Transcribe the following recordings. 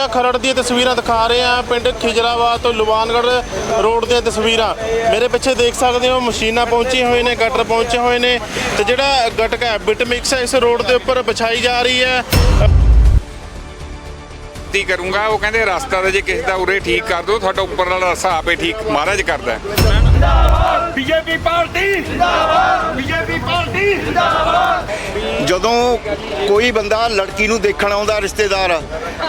ਹਲਕਾ ਖਰੜ ਦੀਆਂ ਤਸਵੀਰਾਂ ਦਿਖਾ ਰਹੇ ਆ ਪਿੰਡ ਖਿਜਰਾਬਾਦ ਤੋਂ ਲੁਬਾਨਗੜ੍ਹ ਰੋਡ ਦੀਆਂ ਤਸਵੀਰਾਂ। ਮੇਰੇ ਪਿੱਛੇ ਦੇਖ ਸਕਦੇ ਹੋ ਮਸ਼ੀਨਾਂ ਪਹੁੰਚੀਆਂ ਹੋਏ ਨੇ ਗਟਰ ਪਹੁੰਚੇ ਹੋਏ ਨੇ ਤੇ ਜਿਹੜਾ ਗਟਕਾ ਬਿਟ ਮਿਕਸ ਹੈ ਇਸ ਰੋਡ ਦੇ ਉੱਪਰ ਵਿਛਾਈ ਜਾ ਰਹੀ ਹੈ। ਬੇਨਤੀ ਕਰੂੰਗਾ ਉਹ ਕਹਿੰਦੇ ਰਸਤਾ ਦਾ ਜੇ ਕਿਸੇ ਦਾ ਉਰੇ ਠੀਕ ਕਰ ਦਿਓ ਤੁਹਾਡਾ ਉੱਪਰ ਵਾਲਾ ਰਸਤਾ ਆਪੇ ਠੀਕ ਮਹਾਰਾਜ ਕਰਦਾ ਹੈ। ਬੀਜੇਪੀ ਪਾਰਟੀ ਜਿੰਦਾਬਾਦ ਬੀਜੇਪੀ ਪਾਰਟੀ ਜਦੋਂ ਕੋਈ ਬੰਦਾ ਲੜਕੀ ਨੂੰ ਦੇਖਣ ਆਉਂਦਾ ਰਿਸ਼ਤੇਦਾਰ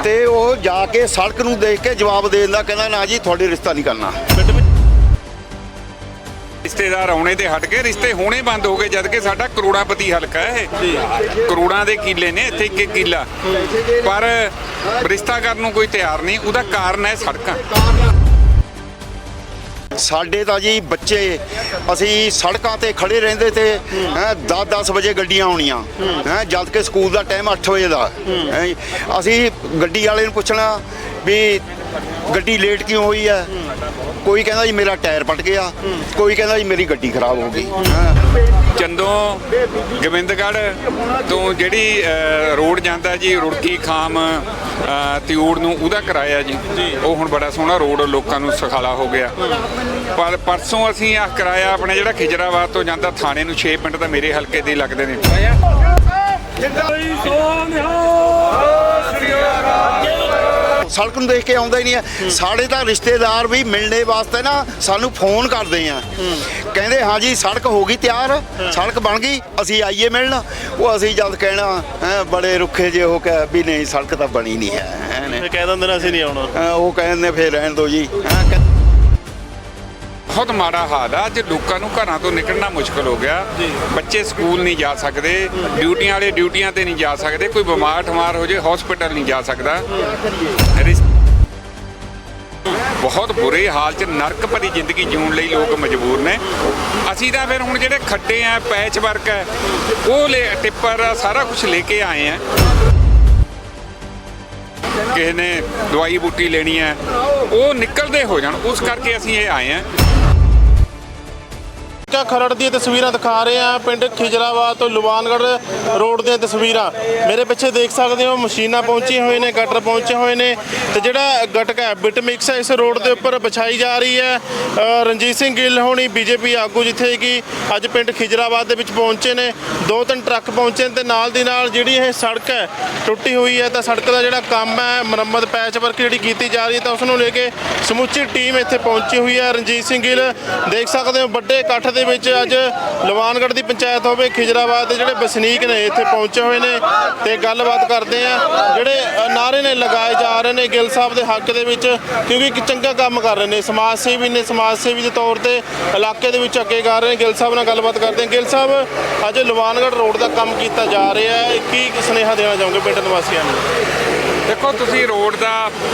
ਤੇ ਉਹ ਜਾ ਕੇ ਸੜਕ ਨੂੰ ਦੇਖ ਕੇ ਜਵਾਬ ਦੇ ਦਿੰਦਾ ਕਹਿੰਦਾ ਨਾ ਜੀ ਤੁਹਾਡੇ ਰਿਸ਼ਤਾ ਨਹੀਂ ਕਰਨਾ। ਰਿਸ਼ਤੇਦਾਰ ਆਉਣੇ ਤੇ ਹਟ ਕੇ ਰਿਸ਼ਤੇ ਹੋਣੇ ਬੰਦ ਹੋ ਗਏ ਜਦ ਕਿ ਸਾਡਾ ਕਰੋੜਾਪਤੀ ਹਲਕਾ ਹੈ ਇਹ। ਕਰੋੜਾਂ ਦੇ ਕਿੱਲੇ ਨੇ ਇੱਥੇ ਇੱਕ ਇੱਕ ਕਿੱਲਾ। ਪਰ ਰਿਸ਼ਤਾ ਕਰਨ ਨੂੰ ਕੋਈ ਤਿਆਰ ਨਹੀਂ ਉਹਦਾ ਕਾਰਨ ਹੈ ਸੜਕਾਂ। ਸਾਡੇ ਤਾਂ ਜੀ ਬੱਚੇ, ਅਸੀਂ ਸੜਕਾਂ ਤੇ ਖੜੇ ਰਹਿੰਦੇ ਤੇ 10-10 ਵਜੇ ਗੱਡੀਆਂ ਆਉਣੀਆਂ। ਹੈ, ਜਦ ਕਿ ਸਕੂਲ ਦਾ ਟਾਈਮ 8 ਵਜੇ ਦਾ। ਹੈਂ, ਅਸੀਂ ਗੱਡੀ ਵਾਲੇ ਨੂੰ ਪੁੱਛਣਾ ਵੀ ਗੱਡੀ ਲੇਟ ਕਿਉਂ ਹੋਈ ਹੈ ਕੋਈ ਕਹਿੰਦਾ ਜੀ ਮੇਰਾ ਟਾਇਰ ਪਟ ਗਿਆ। ਕੋਈ ਕਹਿੰਦਾ ਜੀ ਮੇਰੀ ਗੱਡੀ ਖਰਾਬ ਹੋ ਗਈ। ਚੰਦੋਂ ਗੋਬਿੰਦਗੜ੍ਹ ਤੋਂ ਜਿਹੜੀ ਰੋਡ ਜਾਂਦਾ ਜੀ ਰੁੜਕੀ ਖਾਮ ਅ, ਤਿਊੜ ਨੂੰ ਉਹਦਾ ਕਿਰਾਇਆ ਜੀ। ਉਹ ਹੁਣ ਬੜਾ ਸੋਹਣਾ ਰੋਡ ਲੋਕਾਂ ਨੂੰ ਸੁਖਾਲਾ ਹੋ ਗਿਆ। ਪਰ ਪਰਸੋਂ ਅਸੀਂ ਆਹ ਕਿਰਾਇਆ ਆਪਣੇ ਜਿਹੜਾ ਖਿਜਰਾਬਾਦ ਤੋਂ ਜਾਂਦਾ ਥਾਣੇ ਨੂੰ 6 ਮਿੰਟ ਤਾਂ ਮੇਰੇ ਹਲਕੇ ਦੇ ਹੀ ਲੱਗਦੇ ਨੇ। ਸੜਕ ਨੂੰ ਦੇਖ ਕੇ ਆਉਂਦਾ ਹੀ ਨਹੀਂ ਹੈ। ਸਾਡੇ ਤਾਂ ਰਿਸ਼ਤੇਦਾਰ ਵੀ ਮਿਲਣੇ ਵਾਸਤੇ ਨਾ ਸਾਨੂੰ ਫੋਨ ਕਰਦੇ ਆ। ਕਹਿੰਦੇ ਹਾਂ ਜੀ ਸੜਕ ਹੋ ਗਈ ਤਿਆਰ ਸੜਕ ਬਣ ਗਈ ਅਸੀਂ ਆਈਏ ਮਿਲਣ। ਉਹ ਅਸੀਂ ਜਦ ਕਹਿਣਾ ਹੈਂ, ਬੜੇ ਰੁੱਖੇ ਜੇ ਹੋ ਕੇ ਵੀ ਨਹੀਂ ਸੜਕ ਤਾਂ ਬਣੀ ਨਹੀਂ ਹੈ ਕਹਿ ਦਿੰਦੇ ਨੇ ਅਸੀਂ ਨਹੀਂ ਆਉਣਾ। ਉਹ ਕਹਿੰਦੇ ਫੇਰ ਰਹਿਣ ਦਿਓ ਜੀ। ਹੈਂ, ਬਹੁਤ ਮਾੜਾ ਹਾਲ ਆ ਅੱਜ ਲੋਕਾਂ ਨੂੰ ਘਰਾਂ ਤੋਂ ਨਿਕਲਣਾ ਮੁਸ਼ਕਲ ਹੋ ਗਿਆ। ਬੱਚੇ ਸਕੂਲ ਨਹੀਂ ਜਾ ਸਕਦੇ ਡਿਊਟੀਆਂ ਵਾਲੇ ਡਿਊਟੀਆਂ ਤੇ ਨਹੀਂ ਜਾ ਸਕਦੇ ਕੋਈ ਬਿਮਾਰ ਠਮਾਰ ਹੋ ਜੇ ਹਸਪੀਟਲ ਨਹੀਂ ਜਾ ਸਕਦਾ। ਬਹੁਤ ਬੁਰੇ ਹਾਲ 'ਚ ਨਰਕ ਭਰੀ ਜ਼ਿੰਦਗੀ ਜਿਉਣ ਲਈ ਲੋਕ ਮਜਬੂਰ ਨੇ। ਅਸੀਂ ਤਾਂ ਫਿਰ ਹੁਣ ਜਿਹੜੇ ਖੱਡੇ ਆ ਪੈਚ ਵਰਕ ਹੈ ਉਹ ਲੈ ਟਿੱਪਰ ਸਾਰਾ ਕੁਝ ਲੈ ਕੇ ਆਏ ਆ। ਕਿਸੇ ਨੇ ਦਵਾਈ ਬੂਟੀ ਲੈਣੀ ਹੈ, ਉਹ ਨਿਕਲਦੇ ਹੋ ਜਾਣ। ਉਸ ਕਰਕੇ ਅਸੀਂ ਇਹ ਆਏ ਹਾਂ। ਹਲਕਾ ਖਰੜ ਦੀਆਂ ਤਸਵੀਰਾਂ ਦਿਖਾ ਰਹੇ ਆ ਪਿੰਡ ਖਿਜਰਾਬਾਦ ਤੋਂ ਲੁਬਾਨਗੜ੍ਹ ਰੋਡ ਦੀਆਂ ਤਸਵੀਰਾਂ। ਮੇਰੇ ਪਿੱਛੇ ਦੇਖ ਸਕਦੇ ਹੋ ਮਸ਼ੀਨਾਂ ਪਹੁੰਚੀਆਂ ਹੋਏ ਨੇ ਗਟਰ ਪਹੁੰਚੇ ਹੋਏ ਨੇ ਤੇ ਜਿਹੜਾ ਗਟਕਾ ਹੈ, ਬਿਟ ਮਿਕਸ ਹੈ ਇਸ ਰੋਡ ਦੇ ਉੱਪਰ ਵਿਛਾਈ ਜਾ ਰਹੀ ਹੈ। ਰਣਜੀਤ ਸਿੰਘ ਗਿੱਲ ਹੋਣੀ ਬੀਜੇਪੀ ਆਗੂ ਜਿੱਥੇ ਕਿ ਅੱਜ ਪਿੰਡ ਖਿਜਰਾਬਾਦ ਦੇ ਵਿੱਚ ਪਹੁੰਚੇ ਨੇ। ਦੋ ਤਿੰਨ ਟਰੱਕ ਪਹੁੰਚੇ ਨੇ ਤੇ ਨਾਲ ਦੀ ਨਾਲ ਜਿਹੜੀ ਇਹ ਸੜਕ ਹੈ ਟੁੱਟੀ ਹੋਈ ਹੈ। ਤਾਂ ਸੜਕ ਦਾ ਜਿਹੜਾ ਕੰਮ ਹੈ ਮੁਰੰਮਤ ਪੈਚ ਵਰਕ ਜਿਹੜੀ ਕੀਤੀ ਜਾ ਰਹੀ ਹੈ ਤਾਂ ਉਸ ਨੂੰ ਲੈ ਕੇ ਸਮੁੱਚੀ ਟੀਮ ਇੱਥੇ ਪਹੁੰਚੀ ਹੋਈ ਹੈ। ਰਣਜੀਤ ਸਿੰਘ ਗਿੱਲ ਦੇਖ ਸਕਦੇ ਹੋ ਵੱਡੇ ਇਕੱਠ ਦੇ ਦੇ ਵਿੱਚ ਅੱਜ ਲਵਾਨਗੜ੍ਹ ਦੀ ਪੰਚਾਇਤ ਹੋਵੇ ਖਿਜਰਾਬਾਦ ਦੇ ਜਿਹੜੇ ਵਸਨੀਕ ਨੇ ਇੱਥੇ ਪਹੁੰਚੇ ਹੋਏ ਨੇ ਤੇ ਗੱਲਬਾਤ ਕਰਦੇ ਆ। ਜਿਹੜੇ ਅ, ਨਾਅਰੇ ਨੇ ਲਗਾਏ ਜਾ ਰਹੇ ਨੇ ਗਿੱਲ ਸਾਹਿਬ ਦੇ ਹੱਕ ਦੇ ਵਿੱਚ ਕਿਉਂਕਿ ਇੱਕ ਚੰਗਾ ਕੰਮ ਕਰ ਰਹੇ ਨੇ। ਸਮਾਜ ਸੇਵੀ ਨੇ ਸਮਾਜ ਸੇਵੀ ਦੇ ਤੌਰ ਤੇ ਇਲਾਕੇ ਦੇ ਵਿੱਚ ਅੱਗੇ ਕਰ ਰਹੇ ਨੇ। ਗਿੱਲ ਸਾਹਿਬ ਨਾਲ ਗੱਲਬਾਤ ਕਰਦੇ ਹਾਂ ਗਿੱਲ ਸਾਹਿਬ ਅੱਜ ਲਵਾਨਗੜ੍ਹ ਰੋਡ ਦਾ ਕੰਮ ਕੀਤਾ ਜਾ ਰਿਹਾ ਹੈ। ਕੀ ਸੁਨੇਹਾ ਦੇਣਾ ਚਾਹੋਗੇ ਪਿੰਡ ਨਿਵਾਸੀਆਂ ਨੂੰ? ਦੇਖੋ ਤੁਸੀਂ ਰੋਡ ਦਾ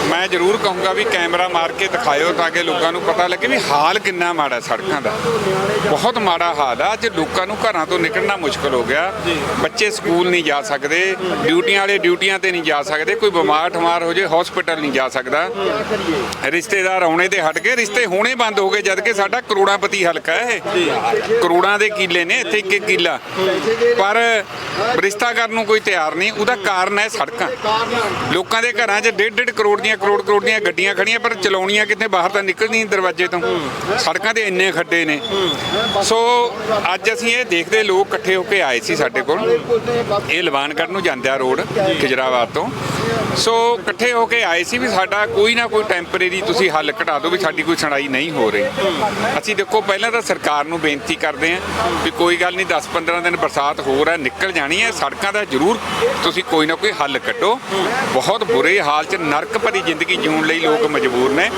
ਮੈਂ ਜ਼ਰੂਰ ਕਹੂੰਗਾ ਵੀ ਕੈਮਰਾ ਮਾਰ ਕੇ ਦਿਖਾਇਓ ਤਾਂ ਕਿ ਲੋਕਾਂ ਨੂੰ ਪਤਾ ਲੱਗੇ ਵੀ ਹਾਲ ਕਿੰਨਾ ਮਾੜਾ ਸੜਕਾਂ ਦਾ। ਬਹੁਤ ਮਾੜਾ ਹਾਲ ਆ। ਅੱਜ ਲੋਕਾਂ ਨੂੰ ਘਰਾਂ ਤੋਂ ਨਿਕਲਣਾ ਮੁਸ਼ਕਲ ਹੋ ਗਿਆ। ਬੱਚੇ ਸਕੂਲ ਨਹੀਂ ਜਾ ਸਕਦੇ। ਡਿਊਟੀਆਂ ਵਾਲੇ ਡਿਊਟੀਆਂ ਤੇ ਨਹੀਂ ਜਾ ਸਕਦੇ। ਕੋਈ ਬਿਮਾਰ ਠਮਾਰ ਹੋ ਜੇ ਹਸਪੀਟਲ ਨਹੀਂ ਜਾ ਸਕਦਾ। ਰਿਸ਼ਤੇਦਾਰ ਆਉਣੇ ਤੇ ਹਟ ਕੇ ਰਿਸ਼ਤੇ ਹੋਣੇ ਬੰਦ ਹੋ ਗਏ ਜਦ ਕਿ ਸਾਡਾ ਕਰੋੜਾਪਤੀ ਹਲਕਾ ਹੈ ਇਹ। ਕਰੋੜਾਂ ਦੇ ਕਿੱਲੇ ਨੇ ਇੱਥੇ ਇੱਕ ਇੱਕ ਕਿੱਲਾ। ਪਰ ਰਿਸ਼ਤਾ ਕਰਨ ਨੂੰ ਕੋਈ ਤਿਆਰ ਨਹੀਂ। ਉਹਦਾ ਕਾਰਨ ਹੈ ਸੜਕਾਂ। ਲੋਕਾਂ ਲੋਕਾਂ ਦੇ ਘਰਾਂ 'ਚ ਡੇਢ ਡੇਢ ਕਰੋੜ ਦੀਆਂ, ਕਰੋੜ ਕਰੋੜ ਦੀਆਂ ਗੱਡੀਆਂ ਖੜੀਆਂ ਪਰ ਚਲਾਉਣੀਆਂ ਕਿੱਥੇ? ਬਾਹਰ ਤਾਂ ਨਿਕਲਦੀਆਂ ਦਰਵਾਜ਼ੇ ਤੋਂ। ਸੜਕਾਂ ਤੇ ਇੰਨੇ ਖੱਡੇ ਨੇ। ਸੋ ਅੱਜ ਅਸੀਂ ਇਹ ਦੇਖਦੇ ਲੋਕ ਇਕੱਠੇ ਹੋ ਕੇ ਆਏ ਸੀ ਸਾਡੇ ਕੋਲ। ਇਹ ਲਵਾਨਗੜ੍ਹ ਨੂੰ ਜਾਂਦਿਆ ਰੋਡ ਖਿਜਰਾਬਾਦ ਤੋਂ। ਸੋ ਇਕੱਠੇ ਹੋ ਕੇ ਆਏ ਸੀ ਵੀ ਸਾਡਾ ਕੋਈ ਨਾ ਕੋਈ ਟੈਂਪਰੇਰੀ ਤੁਸੀਂ ਹੱਲ ਘਟਾ ਦਿਓ ਵੀ ਸਾਡੀ ਕੋਈ ਸੁਣਾਈ ਨਹੀਂ ਹੋ ਰਹੀ। ਅਸੀਂ ਦੇਖੋ, ਪਹਿਲਾਂ ਤਾਂ ਸਰਕਾਰ ਨੂੰ ਬੇਨਤੀ ਕਰਦੇ ਹਾਂ ਵੀ ਕੋਈ ਗੱਲ ਨਹੀਂ 10-15 ਦਿਨ ਬਰਸਾਤ ਹੋਰ ਹੈ ਨਿਕਲ ਜਾਣੀ ਹੈ। ਸੜਕਾਂ ਦਾ ਜ਼ਰੂਰ ਤੁਸੀਂ ਕੋਈ ਨਾ ਕੋਈ ਹੱਲ ਕੱਢੋ। ਬਹੁਤ ਬੁਰੇ ਹਾਲ 'ਚ ਨਰਕ ਭਰੀ ਜ਼ਿੰਦਗੀ ਜਿਉਣ ਲਈ ਲੋਕ ਮਜਬੂਰ ਨੇ।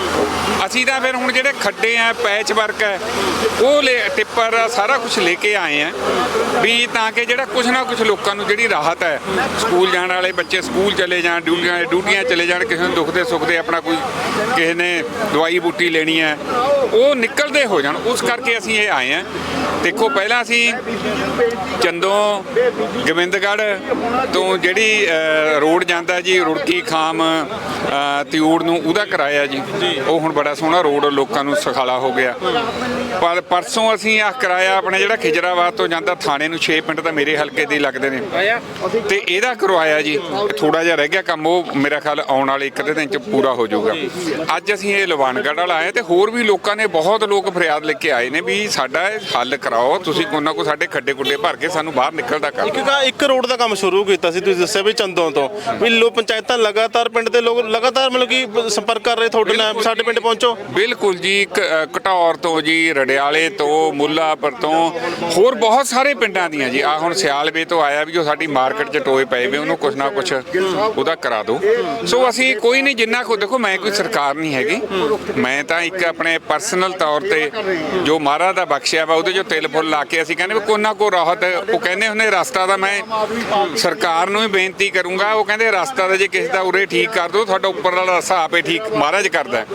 ਅਸੀਂ ਤਾਂ ਫਿਰ ਹੁਣ ਜਿਹੜੇ ਖੱਡੇ ਆ ਪੈਚ ਵਰਕ ਹੈ ਉਹ ਲੈ, ਟਿੱਪਰ ਸਾਰਾ ਕੁਝ ਲੈ ਕੇ ਆਏ ਆ। ਵੀ ਤਾਂ ਕਿ ਜਿਹੜਾ ਕੁਝ ਨਾ ਕੁਝ ਲੋਕਾਂ ਨੂੰ ਜਿਹੜੀ ਰਾਹਤ ਹੈ, ਸਕੂਲ ਜਾਣ ਵਾਲੇ ਬੱਚੇ ਸਕੂਲ ਚਲੇ ਜਾਣ, ਡਿਊਟੀਆਂ ਡਿਊਟੀਆਂ ਚਲੇ ਜਾਣ, ਕਿਸੇ ਨੂੰ ਦੁੱਖ ਦੇ ਸੁੱਖ ਦੇ ਆਪਣਾ ਕੋਈ ਕਿਸੇ ਨੇ ਦਵਾਈ ਬੂਟੀ ਲੈਣੀ ਹੈ, ਉਹ ਨਿਕਲਦੇ ਹੋ ਜਾਣ। ਉਸ ਕਰਕੇ ਅਸੀਂ ਇਹ ਆਏ ਆ ਦੇਖੋ ਪਹਿਲਾਂ ਅਸੀਂ ਚੰਦੋਂ ਗੋਬਿੰਦਗੜ੍ਹ ਤੋਂ ਜਿਹੜੀ ਰੋਡ ਜਾਂਦਾ ਜੀ ਰੁੜਕੀ ਖਾਮ ਤਿਊੜ ਨੂੰ ਉਹਦਾ ਕਰਾਇਆ ਜੀ। ਉਹ ਹੁਣ ਬੜਾ ਸੋਹਣਾ ਰੋਡ ਲੋਕਾਂ ਨੂੰ ਸੁਖਾਲਾ ਹੋ ਗਿਆ। ਪਰ ਪਰਸੋਂ ਅਸੀਂ ਆਹ ਕਰਾਇਆ ਆਪਣੇ ਜਿਹੜਾ ਖਿਜਰਾਬਾਦ ਤੋਂ ਜਾਂਦਾ ਥਾਣੇ ਨੂੰ 6 ਪਿੰਡ ਤਾਂ ਮੇਰੇ ਹਲਕੇ ਦੇ ਲੱਗਦੇ ਨੇ। ਤੇ ਇਹਦਾ ਕਰਵਾਇਆ ਜੀ। ਥੋੜਾ ਜਿਹਾ ਰਹਿ ਗਿਆ ਕੰਮ ਉਹ ਮੇਰਾ ਖਿਆਲ ਆਉਣ ਵਾਲੇ ਇੱਕ ਦਿਨ ਚ ਪੂਰਾ ਹੋ ਜਾਊਗਾ। ਅੱਜ ਅਸੀਂ ਇਹ ਲਵਾਨਗੜ੍ਹ ਵਾਲਾ ਆਏ ਤੇ ਹੋਰ ਵੀ ਲੋਕਾਂ ਨੇ ਬਹੁਤ ਲੋਕ ਫਰਿਆਦ ਲੈ ਕੇ ਆਏ ਨੇ ਵੀ ਸਾਡਾ ਇਹ ਹੱਲ ਕਰਾਓ ਤੁਸੀਂ ਕੋਈ ਨਾ ਕੋਈ ਸਾਡੇ ਖੱਡੇ ਖੁੱਡੇ ਭਰ ਕੇ ਸਾਨੂੰ ਬਾਹਰ ਨਿਕਲਦਾ ਕਰ ਇੱਕ ਗਾ ਇੱਕ ਰੋਡ ਦਾ ਕੰਮ ਸ਼ੁਰੂ ਕੀਤਾ ਸੀ ਤੁਸੀਂ ਦੱਸਿਆ ਵੀ ਚੰਦੋਂ ਤੋਂ। ਵੀ ਲੋ ਪੰਚਾਇਤਾਂ ਲਗਾਤਾਰ ਪਿੰਡ ਦੇ ਲੋਕ ਲਗਾਤਾਰ ਮਤਲਬ ਕਿ ਸੰਪਰਕ ਕਰ ਰਹੇ ਤੁਹਾਡੇ ਨਾਲ ਸਾਡੇ ਪਿੰਡ ਪਹੁੰਚੋ। ਬਿਲਕੁਲ ਜੀ ਕ- ਘਟੌਰ ਤੋਂ ਜੀ ਰੜਿਆਲੇ ਤੋਂ ਮੁੱਲਾਪੁਰ ਤੋਂ ਹੋਰ ਬਹੁਤ ਸਾਰੇ ਪਿੰਡਾਂ ਦੀਆਂ ਜੀ। ਆ ਹੁਣ ਸਿਆਲਵੇ ਤੋਂ ਆਇਆ ਵੀ ਜੋ ਸਾਡੀ ਮਾਰਕੀਟ 'ਚ ਟੋਏ ਪਏ ਵੇ ਉਹਨੂੰ ਕੁਛ ਨਾ ਕੁਛ ਉਹਦਾ ਕਰਾ ਦਿਓ ਸੋ ਅਸੀਂ ਕੋਈ ਨਹੀਂ ਜਿੰਨਾ ਕੋ ਦੇਖੋ ਮੈਂ ਕੋਈ ਸਰਕਾਰ ਨਹੀਂ ਹੈਗੀ। ਮੈਂ ਤਾਂ ਇੱਕ ਆਪਣੇ ਪਰਸਨਲ ਤੌਰ ਤੇ ਜੋ ਮਹਾਰਾਜ ਦਾ ਬਖਸ਼ਿਆ ਵਾ ਉਹਦੇ ਜੋ ਤਿਲ ਫੁੱਲ ਲਾ ਕੇ ਅਸੀਂ ਕਹਿੰਦੇ ਵੀ ਕੋਈ ਨਾ ਕੋਈ ਰਾਹਤ। ਉਹ ਕਹਿੰਦੇ ਹੁੰਦੇ ਰਸਤਾ ਦਾ ਮੈਂ ਸਰਕਾਰ ਨੂੰ ਹੀ ਬੇਨਤੀ ਕਰੂੰਗਾ ਉਹ ਕਹਿੰਦੇ ਰਸਤਾ ਦਾ ਜੇ ਕਿਸੇ ਦਾ ਉਰੇ ਠੀਕ ਕਰ ਦਿਓ ਤੁਹਾਡਾ ਉੱਪਰ ਵਾਲਾ ਰਸਤਾ ਆਪੇ ਠੀਕ ਮਹਾਰਾਜ ਕਰਦਾ।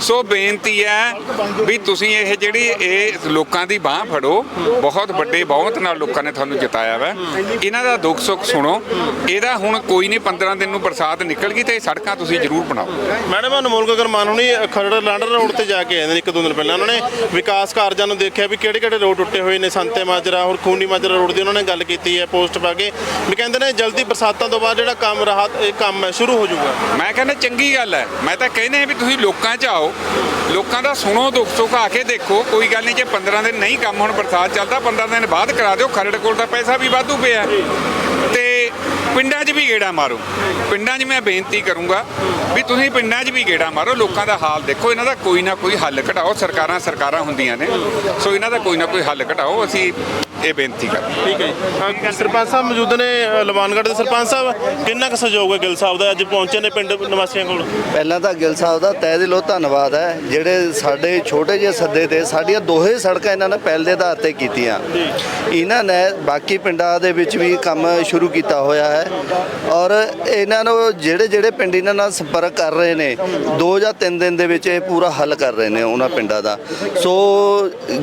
ਸੋ ਬੇਨਤੀ ਹੈ ਵੀ ਤੁਸੀਂ ਇਹ ਜਿਹੜੀ ਇਹ ਲੋਕਾਂ ਦੀ ਬਾਹ ਫੜੋ ਬਹੁਤ ਵੱਡੇ ਬਹੁਤ ਨਾਲ ਲੋਕਾਂ ਨੇ ਤੁਹਾਨੂੰ ਜਿਤਾਇਆ ਵਾ। ਇਹਨਾਂ ਦਾ ਦੁੱਖ ਸੁੱਖ ਸੁਣੋ ਇਹਦਾ ਹੁਣ ਕੋਈ ਨਹੀਂ 15 ਦਿਨ ਨੂੰ ਬਰਸਾਤ ਨਿਕਲ ਗਈ ਤੇ ਇਹ ਸੜਕਾਂ ਤੁਸੀਂ ਜ਼ਰੂਰ ਬਣਾਓ। ਮੈਡਮ ਅਨਮੋਲ ਗਗਨ ਮਾਨ ਹੁਣੀ ਖਰੜ ਲਾਂਡਰ ਰੋਡ ਤੇ ਜਾ ਕੇ ਆਏ ਨੇ ਇੱਕ ਦੋ ਦਿਨ ਪਹਿਲਾਂ। ਉਹਨਾਂ ਨੇ ਵਿਕਾਸ ਕਾਰਜਾਂ ਨੂੰ ਦੇਖਿਆ ਵੀ ਕਿਹੜੇ ਕਿਹੜੇ ਰੋਡ ਟੁੱਟੇ ਹੋਏ ਨੇ ਸੰਤੇ ਮਾਜਰਾ ਹੋਰ ਖੂਨੀ ਮਾਜਰਾ ਰੋਡ ਦੀ ਉਹਨਾਂ ਨੇ ਗੱਲ ਕੀਤੀ ਹੈ ਪੋਸਟ ਪਾ ਕੇ ਵੀ ਕਹਿੰਦੇ ਨੇ ਜਲਦੀ ਬਰਸਾਤਾਂ ਤੋਂ ਬਾਅਦ ਜਿਹੜਾ ਕੰਮ ਰਾਹਤ, ਇਹ ਕੰਮ ਹੈ, ਸ਼ੁਰੂ ਹੋ ਜਾਊਗਾ। ਮੈਂ ਕਹਿੰਦਾ ਚੰਗੀ ਗੱਲ ਹੈ। ਮੈਂ ਤਾਂ ਕਹਿੰਦੇ ਵੀ ਤੁਸੀਂ ਲੋਕਾਂ 'ਚ ਆਓ, ਲੋਕਾਂ ਦਾ ਸੁਣੋ, ਦੁੱਖ ਸੁੱਖ ਆ ਕੇ ਦੇਖੋ, ਕੋਈ ਗੱਲ ਨਹੀਂ, ਜੇ 15 ਦਿਨ ਨਹੀਂ ਕੰਮ ਹੁਣ, ਬਰਸਾਤ ਚੱਲਦਾ 15 ਦਿਨ ਬਾਅਦ ਕਰਾ ਦਿਓ, ਖਰੜ ਕੋਲ ਤਾਂ ਪੈਸਾ ਵੀ ਵਾਧੂ ਪਿਆ। ਪਿੰਡਾਂ 'ਚ ਵੀ ਗੇੜਾ ਮਾਰੋ। ਪਿੰਡਾਂ 'ਚ ਮੈਂ ਬੇਨਤੀ ਕਰੂੰਗਾ ਵੀ ਤੁਸੀਂ ਪਿੰਡਾਂ 'ਚ ਵੀ ਗੇੜਾ ਮਾਰੋ, ਲੋਕਾਂ ਦਾ ਹਾਲ ਦੇਖੋ, ਇਹਨਾਂ ਦਾ ਕੋਈ ਨਾ ਕੋਈ ਹੱਲ ਘਟਾਓ, ਸਰਕਾਰਾਂ ਸਰਕਾਰਾਂ ਹੁੰਦੀਆਂ ਨੇ, ਸੋ ਇਹਨਾਂ ਦਾ ਕੋਈ ਨਾ ਕੋਈ ਹੱਲ ਘਟਾਓ। ਅਸੀਂ ਇਹ ਬੇਨਤੀ ਕਰਦੇ। ਠੀਕ ਹੈ ਸਰਪੰਚ ਸਾਹਿਬ ਮੌਜੂਦ ਨੇ ਲਵਾਨਗੜ੍ਹ ਦੇ। ਸਰਪੰਚ ਸਾਹਿਬ ਕਿੰਨਾ ਕੁ ਸਹਿਯੋਗ ਹੈ ਗਿੱਲ ਸਾਹਿਬ ਦਾ? ਅੱਜ ਪਹੁੰਚੇ ਨੇ ਪਿੰਡ ਨਿਵਾਸੀਆਂ ਕੋਲ। ਪਹਿਲਾਂ ਤਾਂ ਗਿੱਲ ਸਾਹਿਬ ਦਾ ਤਹਿ ਦਿਲੋਂ ਧੰਨਵਾਦ ਹੈ। ਜਿਹੜੇ ਸਾਡੇ ਛੋਟੇ ਜਿਹੇ ਸੱਦੇ ਤੇ ਸਾਡੀਆਂ ਦੋਹੇ ਸੜਕਾਂ ਇਹਨਾਂ ਨੇ ਪਹਿਲ ਦੇ ਆਧਾਰ ਤੇ ਕੀਤੀਆਂ। ਇਹਨਾਂ ਨੇ ਬਾਕੀ ਪਿੰਡਾਂ ਦੇ ਵਿੱਚ ਵੀ ਕੰਮ ਸ਼ੁਰੂ ਕੀਤਾ ਹੋਇਆ ਹੈ। ਔਰ ਇਹਨਾਂ ਨੂੰ ਜਿਹੜੇ ਜਿਹੜੇ ਪਿੰਡ ਇਹਨਾਂ ਨਾਲ ਸੰਪਰਕ ਕਰ ਰਹੇ ਨੇ ਦੋ ਜਾਂ ਤਿੰਨ ਦਿਨ ਦੇ ਵਿੱਚ ਇਹ ਪੂਰਾ ਹੱਲ ਕਰ ਰਹੇ ਨੇ ਉਹਨਾਂ ਪਿੰਡਾਂ ਦਾ। ਸੋ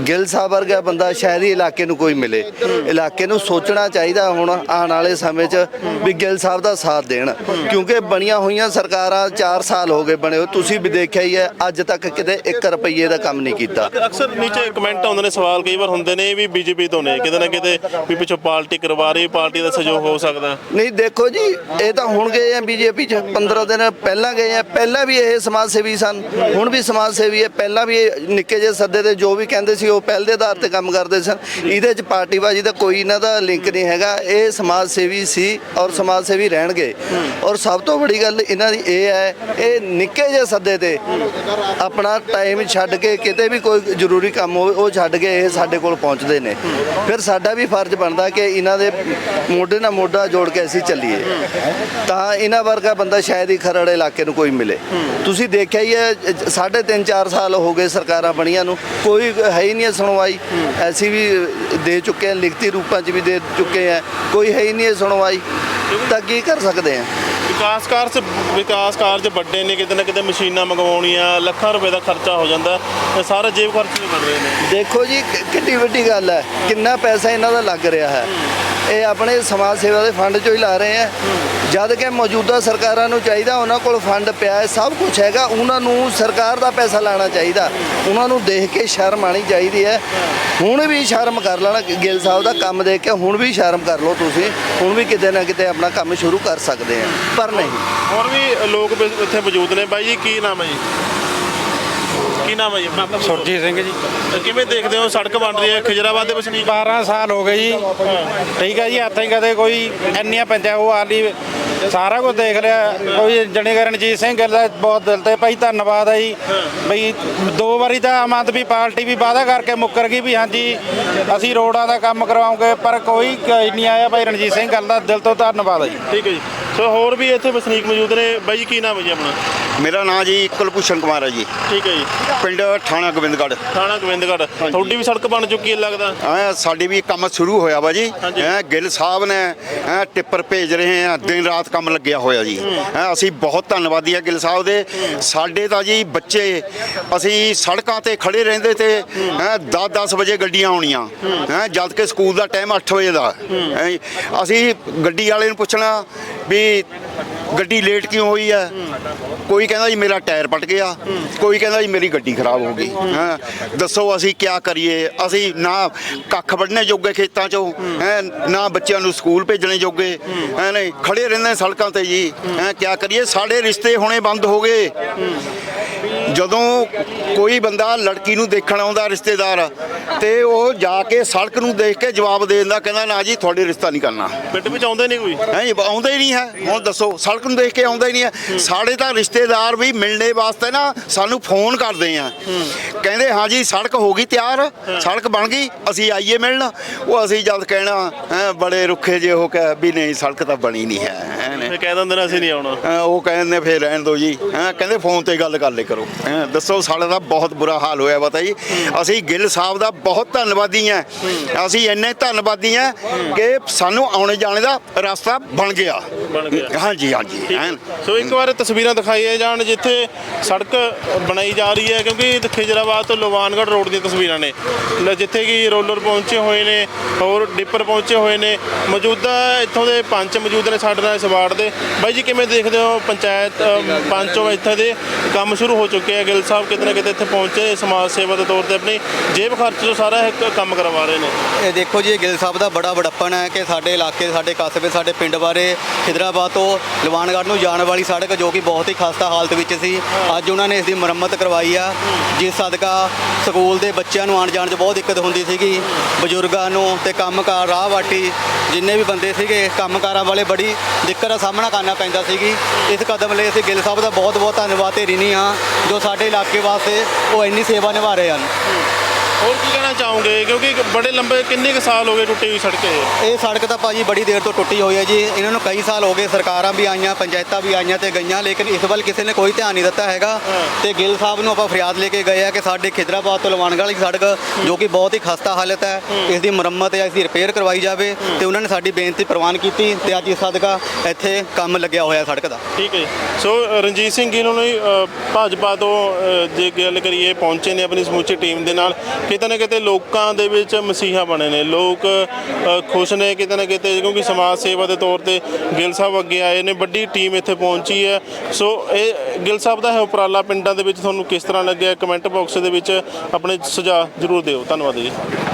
ਗਿੱਲ ਸਾਹਿਬ ਵਰਗਾ ਬੰਦਾ ਸ਼ਹਿਰੀ ਇਲਾਕੇ ਨੂੰ ਕੋਈ ਮਿਲੇ ਇਲਾਕੇ ਨੂੰ ਸੋਚਣਾ ਚਾਹੀਦਾ ਹੁਣ ਆਉਣ ਵਾਲੇ ਸਮੇਂ 'ਚ ਵੀ ਗਿੱਲ ਸਾਹਿਬ ਦਾ ਸਾਥ ਦੇਣ। ਕਿਉਂਕਿ ਬਣੀਆਂ ਹੋਈਆਂ ਸਰਕਾਰਾਂ 4 ਸਾਲ ਹੋ ਗਏ ਬਣੇ ਹੋਏ। ਤੁਸੀਂ ਵੀ ਦੇਖਿਆ ਹੀ ਹੈ ਅੱਜ ਤੱਕ ਕਿਤੇ 1 ਰੁਪਈਏ ਦਾ ਕੰਮ ਨਹੀਂ ਕੀਤਾ। ਅਕਸਰ ਨੀਚੇ ਕਮੈਂਟ ਆਉਂਦੇ ਨੇ ਸਵਾਲ ਕਈ ਵਾਰ ਹੁੰਦੇ ਨੇ ਵੀ ਬੀਜੇਪੀ ਤੋਂ ਨੇ। ਕਿਤੇ ਨਾ ਕਿਤੇ ਵੀ ਪਿੱਛੋਂ ਪਾਰਟੀ ਕਰਵਾ ਰਹੀ ਪਾਰਟੀ ਦਾ ਸਹਿਯੋਗ ਹੋ ਸਕਦਾ। ਨਹੀਂ ਦੇਖੋ ਜੀ ਇਹ ਤਾਂ ਹੁਣ ਗਏ ਆ ਬੀਜੇਪੀ 'ਚ। 15 ਦਿਨ ਪਹਿਲਾਂ ਗਏ ਆ। ਪਹਿਲਾਂ ਵੀ ਇਹ ਸਮਾਜ ਸੇਵੀ ਸਨ। ਹੁਣ ਵੀ ਸਮਾਜ ਸੇਵੀ ਹੈ। ਪਹਿਲਾਂ ਵੀ ਇਹ ਨਿੱਕੇ ਜਿਹੇ ਸੱਦੇ ਤੇ ਜੋ ਵੀ ਕਹਿੰਦੇ ਸੀ ਉਹ ਪਹਿਲ ਦੇ ਆਧਾਰ ਤੇ ਕੰਮ ਕਰਦੇ ਸਨ। ਇਹਦੇ 'ਚ ਪਾਰਟੀਬਾਜ਼ੀ ਦਾ ਕੋਈ ਇਹਨਾਂ ਦਾ ਲਿੰਕ ਨਹੀਂ ਹੈਗਾ। ਇਹ ਸਮਾਜ ਸੇਵੀ ਸੀ ਔਰ ਸਮਾਜ ਸੇਵੀ ਰਹਿਣਗੇ। ਔਰ ਸਭ ਤੋਂ ਵੱਡੀ ਗੱਲ ਇਹਨਾਂ ਦੀ ਇਹ ਹੈ ਇਹ ਨਿੱਕੇ ਜਿਹੇ ਸੱਦੇ ਤੇ ਆਪਣਾ ਟਾਈਮ ਛੱਡ ਕੇ ਕਿਤੇ ਵੀ ਕੋਈ ਜ਼ਰੂਰੀ ਕੰਮ ਹੋਵੇ ਉਹ ਛੱਡ ਕੇ ਇਹ ਸਾਡੇ ਕੋਲ ਪਹੁੰਚਦੇ ਨੇ। ਫਿਰ ਸਾਡਾ ਵੀ ਫਰਜ਼ ਬਣਦਾ ਕਿ ਇਹਨਾਂ ਦੇ ਮੋਢੇ ਨਾਲ ਮੋਢਾ ਜੋੜ ਕੇ ਅਸੀਂ ਚੱਲੀਏ। ਤਾਂ ਇਹਨਾਂ ਵਰਗਾ ਬੰਦਾ ਸ਼ਾਇਦ ਹੀ ਖਰੜ ਇਲਾਕੇ ਨੂੰ ਕੋਈ ਮਿਲੇ। ਤੁਸੀਂ ਦੇਖਿਆ ਹੀ ਹੈ ਅ, ਸਾਢੇ ਤਿੰਨ ਚਾਰ ਸਾਲ ਹੋ ਗਏ ਸਰਕਾਰਾਂ ਬਣੀਆਂ ਨੂੰ। ਕੋਈ ਹੈ ਹੀ ਨਹੀਂ ਸੁਣਵਾਈ। ਐਸੀ ਵੀ ਦੇ ਚੁੱਕੇ ਹਾਂ ਲਿਖਤੀ ਰੂਪਾਂ 'ਚ ਵੀ ਦੇ ਚੁੱਕੇ ਹਾਂ ਕੋਈ ਹੈ ਹੀ ਨਹੀਂ ਹੈ ਸੁਣਵਾਈ। ਤਾਂ ਕੀ ਕਰ ਸਕਦੇ ਹਾਂ ਵਿਕਾਸ ਕਾਰਜ ਵਿਕਾਸ ਕਾਰਜ ਵੱਡੇ ਨੇ ਕਿਤੇ ਨਾ ਕਿਤੇ ਮਸ਼ੀਨਾਂ ਮੰਗਵਾਉਣੀਆਂ ਲੱਖਾਂ ਰੁਪਏ ਦਾ ਖਰਚਾ ਹੋ ਜਾਂਦਾ। ਇਹ ਸਾਰਾ ਜੇਬ ਖਰਚ ਹੀ ਬਣ ਰਹੇ ਨੇ। ਦੇਖੋ ਜੀ ਕਿ- ਕਿੰਨੀ ਵੱਡੀ ਗੱਲ ਹੈ। ਕਿੰਨਾ ਪੈਸਾ ਇਹਨਾਂ ਦਾ ਲੱਗ ਰਿਹਾ ਹੈ। ਇਹ ਆਪਣੇ ਸਮਾਜ ਸੇਵਾ ਦੇ ਫੰਡ ਚੋਂ ਹੀ ਲਾ ਰਹੇ ਆ। ਜਦ ਕਿ ਮੌਜੂਦਾ ਸਰਕਾਰਾਂ ਨੂੰ ਚਾਹੀਦਾ, ਉਹਨਾਂ ਕੋਲ ਫੰਡ ਪਿਆ ਹੈ, ਸਭ ਕੁਝ ਹੈਗਾ। ਉਹਨਾਂ ਨੂੰ ਸਰਕਾਰ ਦਾ ਪੈਸਾ ਲਾਣਾ ਚਾਹੀਦਾ। ਉਹਨਾਂ ਨੂੰ ਦੇਖ ਕੇ ਸ਼ਰਮ ਆਣੀ ਚਾਹੀਦੀ ਹੈ। ਹੁਣ ਵੀ ਸ਼ਰਮ ਕਰ ਲੈਣਾ ਗਿੱਲ ਸਾਹਿਬ ਦਾ ਕੰਮ ਦੇਖ ਕੇ, ਹੁਣ ਵੀ ਸ਼ਰਮ ਕਰ ਲਓ ਤੁਸੀਂ। ਹੁਣ ਵੀ ਕਿਤੇ ਨਾ ਕਿਤੇ ਆਪਣਾ ਕੰਮ ਸ਼ੁਰੂ ਕਰ ਸਕਦੇ ਆ। ਪਰ ਨਹੀਂ। ਹੋਰ ਵੀ ਲੋਕ ਵੀ ਇੱਥੇ ਮੌਜੂਦ ਨੇ। ਬਾਈ ਜੀ, ਕੀ ਨਾਮ ਹੈ ਜੀ? ਕੀ ਨਾਮ ਹੈ ਜੀ? ਆਪਣਾ? ਸੁਰਜੀਤ ਸਿੰਘ ਜੀ। ਕਿਵੇਂ ਦੇਖਦੇ ਹੋ ਸੜਕ ਬਣ ਰਹੀ ਹੈ? ਖਿਜਰਾਬਾਦ ਦੇ ਵਸਨੀਕ 12 ਸਾਲ ਹੋ ਗਏ ਜੀ। ਠੀਕ ਹੈ ਜੀ ਇੱਥੇ ਕਦੇ ਕੋਈ ਇੰਨੀਆਂ ਪੰਚਾਇਤ ਉਹ ਆਲੀ ਸਾਰਾ ਕੁਝ ਦੇਖ ਲਿਆ। ਕੋਈ ਜਣੀ ਰਣਜੀਤ ਸਿੰਘ ਗਿੱਲ ਦਾ ਬਹੁਤ ਦਿਲ ਤੇ ਭਾਈ ਧੰਨਵਾਦ ਹੈ ਜੀ। ਬਈ ਦੋ ਵਾਰੀ ਤਾਂ ਆਮ ਆਦਮੀ ਪਾਰਟੀ ਵੀ ਵਾਅਦਾ ਕਰਕੇ ਮੁੱਕਰ ਗਈ ਵੀ ਹਾਂਜੀ ਅਸੀਂ ਰੋਡਾਂ ਦਾ ਕੰਮ ਕਰਵਾਉਂਗੇ ਪਰ ਕੋਈ ਨਹੀਂ ਆਇਆ ਭਾਈ ਰਣਜੀਤ ਸਿੰਘ ਗਿੱਲ ਦਾ ਦਿਲ ਤੋਂ ਧੰਨਵਾਦ ਹੈ ਜੀ। ਠੀਕ ਹੈ ਜੀ। ਸੋ ਹੋਰ ਵੀ ਇੱਥੇ ਵਸਨੀਕ ਮੌਜੂਦ ਨੇ। ਬਾਈ ਜੀ ਕੀ ਨਾਮ ਹੈ ਜੀ ਆਪਣਾ? ਮੇਰਾ ਨਾਂ ਜੀ ਕੁਲਭੂਸ਼ਣ ਕੁਮਾਰ ਹੈ ਜੀ। ਠੀਕ ਹੈ ਜੀ। ਪਿੰਡ ਥਾਣਾ ਗੋਬਿੰਦਗੜ੍ਹ। ਥਾਣਾ ਗੋਬਿੰਦਗੜ੍ਹ। ਤੁਹਾਡੀ ਵੀ ਸੜਕ ਬਣ ਚੁੱਕੀ ਹੈ ਲੱਗਦਾ? ਐ ਸਾਡੀ ਵੀ ਕੰਮ ਸ਼ੁਰੂ ਹੋਇਆ ਵਾ ਜੀ। ਐ ਗਿੱਲ ਸਾਹਿਬ ਨੇ ਐ ਟਿੱਪਰ ਭੇਜ ਰਹੇ ਆ ਦਿਨ ਰਾਤ ਕੰਮ ਲੱਗਿਆ ਹੋਇਆ ਜੀ। ਐ ਅਸੀਂ ਬਹੁਤ ਧੰਨਵਾਦੀ ਆ ਗਿੱਲ ਸਾਹਿਬ ਦੇ। ਸਾਡੇ ਤਾਂ ਜੀ ਬੱਚੇ ਅਸੀਂ ਸੜਕਾਂ ਤੇ ਖੜੇ ਰਹਿੰਦੇ ਤੇ ਐ 10-10 ਵਜੇ ਗੱਡੀਆਂ ਆਉਣੀਆਂ। ਐ ਜਦ ਕਿ ਸਕੂਲ ਦਾ ਟਾਈਮ 8 ਵਜੇ ਦਾ। ਹੈਂ। ਜੀ। ਅਸੀਂ ਗੱਡੀ ਵਾਲੇ ਨੂੰ ਪੁੱਛਣਾ ਵੀ ਗੱਡੀ ਲੇਟ ਕਿਉਂ ਹੋਈ ਹੈ ਕੋਈ ਕਹਿੰਦਾ ਜੀ ਮੇਰਾ ਟਾਇਰ ਪਟ ਗਿਆ। ਕੋਈ ਕਹਿੰਦਾ ਜੀ ਮੇਰੀ ਗੱਡੀ ਖਰਾਬ ਹੋ ਗਈ। ਹਾਂ? ਦੱਸੋ ਅਸੀਂ ਕੀ ਕਰੀਏ? ਅਸੀਂ ਨਾ ਕੱਖ ਵੱਢਣੇ ਜੋਗੇ ਖੇਤਾਂ 'ਚੋਂ। ਹੈ? ਨਾ ਬੱਚਿਆਂ ਨੂੰ ਸਕੂਲ ਭੇਜਣੇ ਜੋਗੇ। ਹੈ ਨਹੀਂ? ਖੜੇ ਰਹਿੰਦੇ ਸੜਕਾਂ ਤੇ ਜੀ। ਹੈ? ਕੀ ਕਰੀਏ? ਸਾਡੇ ਰਿਸ਼ਤੇ ਹੋਣੇ ਬੰਦ ਹੋ ਗਏ। ਜਦੋਂ ਕੋਈ ਬੰਦਾ ਲੜਕੀ ਨੂੰ ਦੇਖਣ ਆਉਂਦਾ ਰਿਸ਼ਤੇਦਾਰ ਤੇ ਉਹ ਜਾ ਕੇ ਸੜਕ ਨੂੰ ਦੇਖ ਕੇ ਜਵਾਬ ਦੇ ਦਿੰਦਾ ਕਹਿੰਦਾ ਨਾ ਜੀ ਤੁਹਾਡੇ ਰਿਸ਼ਤਾ ਨਹੀਂ ਕਰਨਾ। ਪਿੰਡ ਵਿੱਚ ਆਉਂਦੇ ਨਹੀਂ ਕੋਈ? ਹੈ ਜੀ ਆਉਂਦਾ ਹੀ ਨਹੀਂ ਹੈ। ਹੁਣ ਦੱਸੋ ਸੜਕ ਨੂੰ ਦੇਖ ਕੇ ਆਉਂਦਾ ਹੀ ਨਹੀਂ ਹੈ। ਸਾਡੇ ਤਾਂ ਰਿਸ਼ਤੇਦਾਰ ਵੀ ਮਿਲਣੇ ਵਾਸਤੇ ਨਾ ਸਾਨੂੰ ਫੋਨ ਕਰਦੇ ਆ। ਕਹਿੰਦੇ ਹਾਂ ਜੀ ਸੜਕ ਹੋ ਗਈ ਤਿਆਰ ਸੜਕ ਬਣ ਗਈ ਅਸੀਂ ਆਈਏ ਮਿਲਣ। ਉਹ ਅਸੀਂ ਜਦ ਕਹਿਣਾ ਹੈਂ, ਬੜੇ ਰੁੱਖੇ ਜਿਹੇ ਹੋ ਕੇ ਵੀ ਨਹੀਂ ਸੜਕ ਤਾਂ ਬਣੀ ਨਹੀਂ ਹੈਂ। ਨੇ। ਕਹਿ ਦਿੰਦੇ ਨੇ ਅਸੀਂ ਨਹੀਂ ਆਉਣਾ। ਹੈਂ, ਉਹ ਕਹਿੰਦੇ ਫੇਰ ਰਹਿਣ ਦਿਓ ਜੀ। ਹੈਂ, ਕਹਿੰਦੇ ਫੋਨ ਤੇ ਗੱਲ ਕਰ ਲੈ ਕਰੋ। ਹੈਂ, ਦੱਸੋ ਸਾਡਾ ਤਾਂ ਬਹੁਤ ਬੁਰਾ ਹਾਲ ਹੋਇਆ ਪਤਾ ਜੀ ਅਸੀਂ ਗਿੱਲ ਸਾਹਿਬ ਦਾ ਬਹੁਤ ਧੰਨਵਾਦੀ ਆ ਅਸੀਂ ਇੰਨੇ ਧੰਨਵਾਦੀ ਆ ਕਿ ਸਾਨੂੰ ਆਉਣੇ ਜਾਣੇ ਦਾ ਰਸਤਾ ਬਣ ਗਿਆ। ਬਣ ਗਿਆ। ਹਾਂਜੀ ਹਾਂਜੀ ਐਨ। ਸੋ ਇੱਕ ਵਾਰ ਤਸਵੀਰਾਂ ਦਿਖਾਈਏ ਜਾਣ ਜਿੱਥੇ ਸੜਕ ਬਣਾਈ ਜਾ ਰਹੀ ਹੈ ਕਿਉਂਕਿ ਇਹ ਖਿਜਰਾਬਾਦ ਤੋਂ ਲੋਵਾਨਗੜ੍ਹ ਰੋਡ ਦੀਆਂ ਤਸਵੀਰਾਂ ਨੇ। ਲ- ਜਿੱਥੇ ਕਿ ਰੋਲਰ ਪਹੁੰਚੇ ਹੋਏ ਨੇ ਹੋਰ ਡਿੱਪਰ ਪਹੁੰਚੇ ਹੋਏ ਨੇ। ਮੌਜੂਦਾ ਇੱਥੋਂ ਦੇ ਪੰਚ ਮੌਜੂਦ ਨੇ ਸਾਡੇ ਨਾਲ ਇਸ ਦੇ ਬਾਈ ਜੀ, ਕਿਵੇਂ ਦੇਖਦੇ ਹੋ ਪੰਚਾਇਤ ਪੰਚੋਂ ਇੱਥੇ ਦੇ ਕੰਮ ਸ਼ੁਰੂ ਹੋ ਚੁੱਕੇ ਆ? ਗਿੱਲ ਸਾਹਿਬ ਕਿਤੇ ਨਾ ਕਿਤੇ ਇੱਥੇ ਪਹੁੰਚੇ, ਸਮਾਜ ਸੇਵਾ ਦੇ ਤੌਰ ਤੇ ਆਪਣੀ ਜੇਬ ਖਰਚ ਤੋਂ ਸਾਰਾ ਇਹ ਕੰਮ ਕਰਵਾ ਰਹੇ ਨੇ। ਇਹ ਦੇਖੋ ਜੀ ਗਿੱਲ ਸਾਹਿਬ ਦਾ ਬੜਾ ਵਡੱਪਣ ਹੈ ਕਿ ਸਾਡੇ ਇਲਾਕੇ, ਸਾਡੇ ਕਸਬੇ, ਸਾਡੇ ਪਿੰਡ ਬਾਰੇ ਖਿਦਰਾਬਾਦ ਤੋਂ ਲਵਾਨਗੜ੍ਹ ਨੂੰ ਜਾਣ ਵਾਲੀ ਸੜਕ ਜੋ ਕਿ ਬਹੁਤ ਹੀ ਖਸਤਾ ਹਾਲਤ ਵਿੱਚ ਸੀ, ਅੱਜ ਉਹਨਾਂ ਨੇ ਇਸ ਦੀ ਮੁਰੰਮਤ ਕਰਵਾਈ ਆ, ਜਿਸ ਸਦਕਾ ਸਕੂਲ ਦੇ ਬੱਚਿਆਂ ਨੂੰ ਆਉਣ ਜਾਣ 'ਚ ਬਹੁਤ ਦਿੱਕਤ ਹੁੰਦੀ ਸੀਗੀ, ਬਜ਼ੁਰਗਾਂ ਨੂੰ ਤੇ ਕੰਮਕਾਰ ਰਾਹ ਵਾਟੀ, ਜਿੰਨੇ ਵੀ ਬੰਦੇ ਸੀਗੇ, ਕੰਮਕਾਰਾਂ ਵਾਲੇ ਬੜੀ ਦਿੱਕਤ ਸਾਹਮਣਾ ਕਰਨਾ ਪੈਂਦਾ ਸੀਗੀ। ਇਸ ਕਦਮ ਲਈ ਅਸੀਂ ਗਿੱਲ ਸਾਹਿਬ ਦਾ ਬਹੁਤ ਬਹੁਤ ਧੰਨਵਾਦ। ਤੇ ਰਿਣੀ ਹਾਂ, ਜੋ ਸਾਡੇ ਇਲਾਕੇ ਵਾਸਤੇ ਉਹ ਇੰਨੀ ਸੇਵਾ ਨਿਭਾ ਰਹੇ ਹਨ। ਹੋਰ ਕੀ ਕਹਿਣਾ ਚਾਹੋਗੇ? ਕਿਉਂਕਿ ਬੜੇ ਲੰਬੇ ਕਿੰਨੇ ਕੁ ਸਾਲ ਹੋ ਗਏ ਟੁੱਟੀ ਹੋਈ ਸੜਕ ਇਹ? ਇਹ ਸੜਕ ਤਾਂ ਭਾਜੀ ਬੜੀ ਦੇਰ ਤੋਂ ਟੁੱਟੀ ਹੋਈ ਹੈ ਜੀ। ਇਹਨਾਂ ਨੂੰ ਕਈ ਸਾਲ ਹੋ ਗਏ ਸਰਕਾਰਾਂ ਵੀ ਆਈਆਂ ਪੰਚਾਇਤਾਂ ਵੀ ਆਈਆਂ ਤੇ ਗਈਆਂ ਲੇਕਿਨ ਇਸ ਵੱਲ ਕਿਸੇ ਨੇ ਕੋਈ ਧਿਆਨ ਨਹੀਂ ਦਿੱਤਾ ਹੈਗਾ। ਤੇ ਗਿੱਲ ਸਾਹਿਬ ਨੂੰ ਆਪਾਂ ਫਰਿਆਦ ਲੈ ਕੇ ਗਏ ਆ ਕਿ ਸਾਡੇ ਖਿਦਰਾਬਾਦ ਤੋਂ ਲਵਾਨਗੜ੍ਹ ਵਾਲੀ ਸੜਕ ਜੋ ਕਿ ਬਹੁਤ ਹੀ ਖਸਤਾ ਹਾਲਤ ਹੈ ਇਸ ਦੀ ਮੁਰੰਮਤ ਜਾਂ ਇਸ ਦੀ ਰਿਪੇਅਰ ਕਰਵਾਈ ਜਾਵੇ ਤੇ ਉਹਨਾਂ ਨੇ ਸਾਡੀ ਬੇਨਤੀ ਪ੍ਰਵਾਨ ਕੀਤੀ ਤੇ ਅੱਜ ਇਸ ਸਦਕਾ ਇੱਥੇ ਕੰਮ ਲੱਗਿਆ ਹੋਇਆ ਸੜਕ ਦਾ। ਠੀਕ ਹੈ ਜੀ। ਸੋ ਅ, ਰਣਜੀਤ ਸਿੰਘ ਗਿੱਲ ਨੂੰ ਭਾਜਪਾ ਤੋਂ ਅ, ਜੇ ਗੱਲ ਕਰੀਏ ਪਹੁੰਚੇ ਨੇ ਆਪਣੀ ਸਮੁੱਚੀ ਟੀਮ ਦੇ ਨਾਲ। ਕਿਤੇ ਨਾ ਕਿਤੇ ਲੋਕਾਂ ਦੇ ਵਿੱਚ ਮਸੀਹਾ ਬਣੇ ਨੇ। ਲੋਕ ਅ, ਖੁਸ਼ ਨੇ ਕਿਤੇ ਨਾ ਕਿਤੇ ਕਿਉਂਕਿ ਸਮਾਜ ਸੇਵਾ ਦੇ ਤੌਰ ਤੇ ਗਿੱਲ ਸਾਹਿਬ ਅੱਗੇ ਆਏ ਨੇ ਵੱਡੀ ਟੀਮ ਇੱਥੇ ਪਹੁੰਚੀ ਹੈ। ਸੋ ਇਹ ਗਿੱਲ ਸਾਹਿਬ ਦਾ ਹੈ ਉਪਰਾਲਾ ਪਿੰਡਾਂ ਦੇ ਵਿੱਚ ਤੁਹਾਨੂੰ ਕਿਸ ਤਰ੍ਹਾਂ ਲੱਗਿਆ? ਕਮੈਂਟ ਬਾਕਸ ਦੇ ਵਿੱਚ ਆਪਣੇ ਸੁਝਾਅ ਜ਼ਰੂਰ ਦਿਓ। ਧੰਨਵਾਦ ਜੀ।